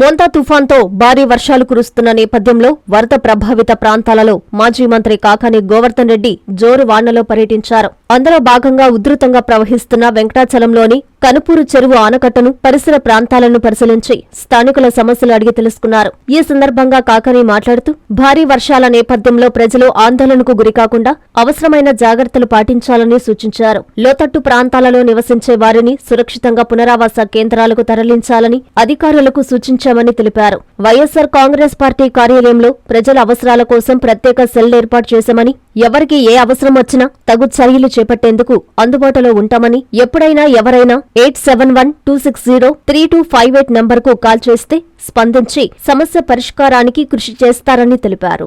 మోంతా తుఫాన్తో భారీ వర్షాలు కురుస్తున్న నేపథ్యంలో వరద ప్రభావిత ప్రాంతాలలో మాజీ మంత్రి కాకాని గోవర్ధన్ రెడ్డి జోరు వానలో పర్యటించారు. అందులో భాగంగా ఉధృతంగా ప్రవహిస్తున్న వెంకటాచలంలోని కనుపూరు చెరువు ఆనకట్టను పరిసర ప్రాంతాలను పరిశీలించి స్థానికుల సమస్యలు అడిగి తెలుసుకున్నారు. ఈ సందర్భంగా కాకని మాట్లాడుతూ భారీ వర్షాల నేపథ్యంలో ప్రజలు ఆందోళనకు గురికాకుండా అవసరమైన జాగ్రత్తలు పాటించాలని సూచించారు. లోతట్టు ప్రాంతాలలో నివసించే వారిని సురక్షితంగా పునరావాస కేంద్రాలకు తరలించాలని అధికారులకు సూచించామని తెలిపారు. వైఎస్సార్ కాంగ్రెస్ పార్టీ కార్యాలయంలో ప్రజల అవసరాల కోసం ప్రత్యేక సెల్ ఏర్పాటు చేశామని ఎవరికి ఏ అవసరం వచ్చినా తగు చర్యలు చేపట్టేందుకు అందుబాటులో ఉంటామని ఎప్పుడైనా ఎవరైనా eight seven one two six zero three two five eight నంబర్కు కాల్ చేస్తే స్పందించి సమస్య పరిష్కారానికి కృషి చేస్తారని తెలిపారు.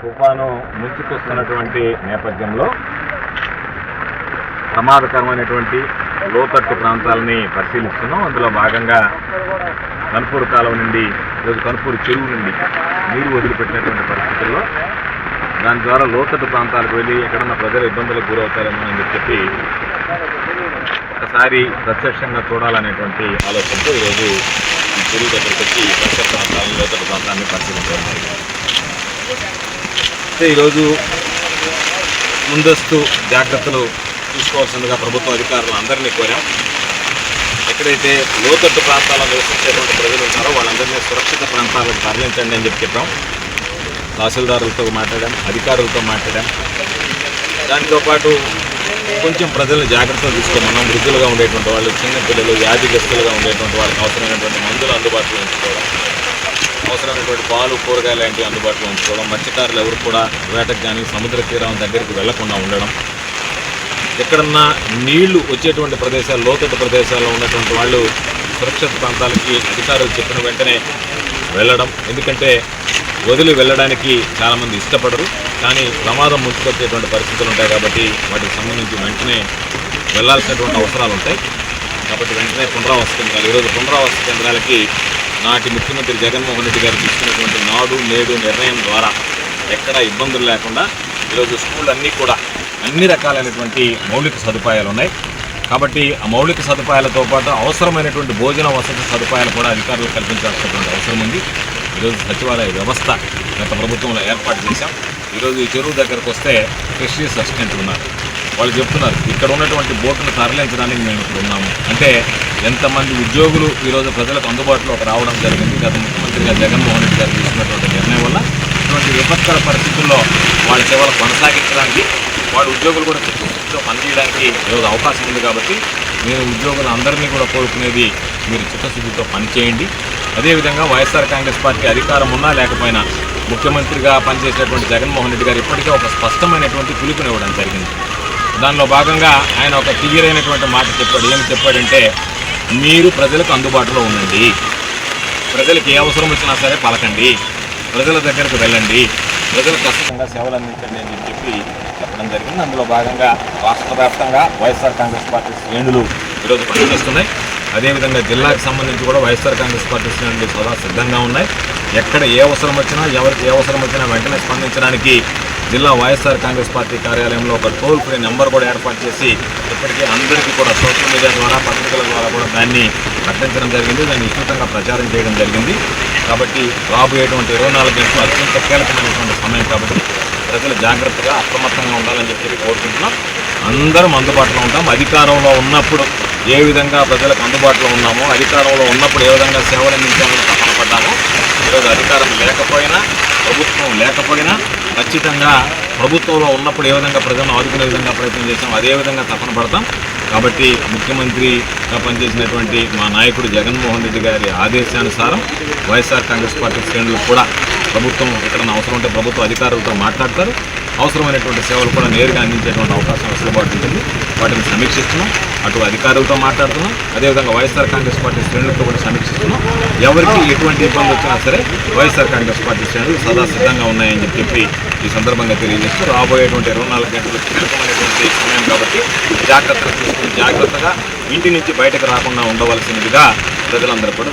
తుఫాను ముంచుకొస్తున్నటువంటి నేపథ్యంలో ప్రమాదకరమైనటువంటి లోతట్టు ప్రాంతాలని పరిశీలిస్తున్నాం. అందులో భాగంగా కనుపూరు కాలువ నుండి ఈరోజు కనుపూరు చెరువు నుండి నీరు వదిలిపెట్టినటువంటి పరిస్థితుల్లో దాని ద్వారా లోతట్టు ప్రాంతాలకు వెళ్ళి ఎక్కడన్నా ప్రజలు ఇబ్బందులకు గురవుతారేమో అని చెప్పి ఒకసారి ప్రత్యక్షంగా చూడాలనేటువంటి ఆలోచనతో ఈరోజు ఈ దగ్గరికి వచ్చి పరిసర ప్రాంతాలను లోతట్టు ప్రాంతాన్ని పరిశీలించడం అయితే ఈరోజు ముందస్తు జాగ్రత్తలు తీసుకోవాల్సిందిగా ప్రభుత్వ అధికారులు అందరినీ కోరాం. ఎక్కడైతే లోతట్టు ప్రాంతాల్లో నివసించేటువంటి ప్రజలు ఉంటారో వాళ్ళందరినీ సురక్షిత ప్రాంతాలకు తరలించండి అని చెప్పి చెప్పాం. తహసీల్దారులతో మాట్లాడాం అధికారులతో మాట్లాడాం. దానితో పాటు కొంచెం ప్రజలు జాగ్రత్తలు తీసుకోమన్నాం వృద్ధులుగా ఉండేటువంటి వాళ్ళు చిన్నపిల్లలు వ్యాధిగ్రస్తులుగా ఉండేటువంటి వాళ్ళకి అవసరమైనటువంటి మందులు అందుబాటులో ఉంచుకోవడం అవసరమైనటువంటి పాలు కూరగాయలు లాంటివి అందుబాటులో ఉంచుకోవడం మత్స్యకారులు ఎవరు కూడా వేటకు కానీ సముద్ర తీరం దగ్గరికి వెళ్ళకుండా ఉండడం ఎక్కడన్నా నీళ్ళు వచ్చేటువంటి ప్రదేశాలు లోతట్టు ప్రదేశాల్లో ఉన్నటువంటి వాళ్ళు సురక్షిత ప్రాంతాలకి అధికారులు చెప్పిన వెంటనే వెళ్ళడం. ఎందుకంటే వదిలి వెళ్ళడానికి చాలామంది ఇష్టపడరు. కానీ ప్రమాదం ముంచుకొచ్చేటువంటి పరిస్థితులు ఉంటాయి కాబట్టి వాటికి సంబంధించి వెంటనే వెళ్ళాల్సినటువంటి అవసరాలు ఉంటాయి. కాబట్టి వెంటనే పునరావాస కేంద్రాలు ఈరోజు పునరావాస కేంద్రాలకి నాటి ముఖ్యమంత్రి జగన్మోహన్ రెడ్డి గారు తీసుకున్నటువంటి నాడు నేడు నిర్ణయం ద్వారా ఎక్కడా ఇబ్బందులు లేకుండా ఈరోజు స్కూల్ అన్నీ కూడా అన్ని రకాలైనటువంటి మౌలిక సదుపాయాలు ఉన్నాయి. కాబట్టి మౌలిక సదుపాయాలతో పాటు అవసరమైనటువంటి భోజన వసతి సదుపాయాలు కూడా అధికారులు కల్పించాల్సినటువంటి అవసరం ఉంది. ఈరోజు సచివాలయ వ్యవస్థ గత ప్రభుత్వంలో ఏర్పాటు చేశాం. ఈరోజు ఈ చెరువు దగ్గరకు వస్తే ఫిషరీస్ అసిస్టెంట్ ఉన్నారు. వాళ్ళు చెప్తున్నారు ఇక్కడ ఉన్నటువంటి బోటును తరలించడానికి మేము ఇక్కడ ఉన్నాము. అంటే ఎంతమంది ఉద్యోగులు ఈరోజు ప్రజలకు అందుబాటులోకి రావడం జరిగింది. గత ముఖ్యమంత్రిగా జగన్మోహన్ రెడ్డి గారు తీసుకున్నటువంటి నిర్ణయం వల్ల ఇటువంటి విపత్కర పరిస్థితుల్లో వాళ్ళ సేవలు కొనసాగించడానికి వాళ్ళ ఉద్యోగులు కూడా చిత్తశుద్ధితో పనిచేయడానికి ఈరోజు అవకాశం ఉంది కాబట్టి నేను ఉద్యోగులు అందరినీ కూడా కోరుకునేది మీరు చిత్తశుద్ధితో పనిచేయండి. అదేవిధంగా వైఎస్ఆర్ కాంగ్రెస్ పార్టీ అధికారం ఉన్నా లేకపోయినా ముఖ్యమంత్రిగా పనిచేసేటువంటి జగన్మోహన్ రెడ్డి గారు ఇప్పటికే ఒక స్పష్టమైనటువంటి పిలుపునివ్వడం జరిగింది. దానిలో భాగంగా ఆయన ఒక క్లియర్ అయినటువంటి మాట చెప్పాడు. ఏమి చెప్పాడంటే మీరు ప్రజలకు అందుబాటులో ఉండండి. ప్రజలకు ఏ అవసరం వచ్చినా సరే పలకండి. ప్రజల దగ్గరకు వెళ్ళండి. ప్రజలకు ఖచ్చితంగా సేవలు అందించండి అని చెప్పి చెప్పడం జరిగింది. అందులో భాగంగా రాష్ట్ర వ్యాప్తంగా వైఎస్ఆర్ కాంగ్రెస్ పార్టీ శ్రేణులు ఈరోజు పనిచేస్తున్నాయి అదేవిధంగా జిల్లాకు సంబంధించి కూడా వైఎస్ఆర్ కాంగ్రెస్ పార్టీ శ్రేణులు సదా సిద్ధంగా ఉన్నాయి. ఎక్కడ ఏ అవసరం వచ్చినా ఎవరికి ఏ అవసరం వచ్చినా వెంటనే స్పందించడానికి జిల్లా వైఎస్ఆర్ కాంగ్రెస్ పార్టీ కార్యాలయంలో ఒక టోల్ ఫ్రీ నెంబర్ కూడా ఏర్పాటు చేసి ఇప్పటికీ అందరికీ కూడా సోషల్ మీడియా ద్వారా పత్రికల ద్వారా కూడా దాన్ని ప్రకటించడం జరిగింది. దాన్ని విస్తృతంగా ప్రచారం చేయడం జరిగింది. కాబట్టి రాబోయేటువంటి ఇరవై నాలుగు గంటలు అత్యంత కీలకమైనటువంటి సమయం కాబట్టి ప్రజలు జాగ్రత్తగా అప్రమత్తంగా ఉండాలని చెప్పి కోరుకుంటున్నాం. అందరం అందుబాటులో ఉంటాం. అధికారంలో ఉన్నప్పుడు ఏ విధంగా ప్రజలకు అందుబాటులో ఉన్నామో అధికారంలో ఉన్నప్పుడు ఏ విధంగా సేవలు అందించామని తపన పడ్డామో ఈరోజు అధికారం లేకపోయినా ప్రభుత్వం లేకపోయినా ఖచ్చితంగా ప్రభుత్వంలో ఉన్నప్పుడు ఏ విధంగా ప్రజలను ఆదుకునే విధంగా ప్రయత్నం చేసాం అదే విధంగా తపన పడతాం. కాబట్టి ముఖ్యమంత్రిగా పనిచేసినటువంటి మా నాయకుడు జగన్మోహన్ రెడ్డి గారి ఆదేశానుసారం వైఎస్ఆర్ కాంగ్రెస్ పార్టీ శ్రేణులు కూడా ప్రభుత్వం ఎక్కడైనా అవసరం ఉంటే ప్రభుత్వ అధికారులతో మాట్లాడతారు. అవసరమైనటువంటి సేవలు కూడా నేరుగా అందించేటువంటి అవకాశం వెసులుబాటు ఉంటుంది. వాటిని సమీక్షిస్తున్నాం. అటు అధికారులతో మాట్లాడుతున్నాం. అదేవిధంగా వైఎస్ఆర్ కాంగ్రెస్ పార్టీ శ్రేణులతో కూడా సమీక్షిస్తున్నాం. ఎవరికి ఎటువంటి ఇబ్బంది వచ్చినా సరే వైఎస్ఆర్ కాంగ్రెస్ పార్టీ శ్రేణులు సదా సిద్ధంగా ఉన్నాయని చెప్పి ఈ సందర్భంగా తెలియజేస్తూ రాబోయేటువంటి ఇరవై నాలుగు గంటలు కీలకమైనటువంటి సమయం కాబట్టి జాగ్రత్తలు తీసుకుని జాగ్రత్తగా ఇంటి నుంచి బయటకు రాకుండా ఉండవలసినదిగా ప్రజలందరూ కూడా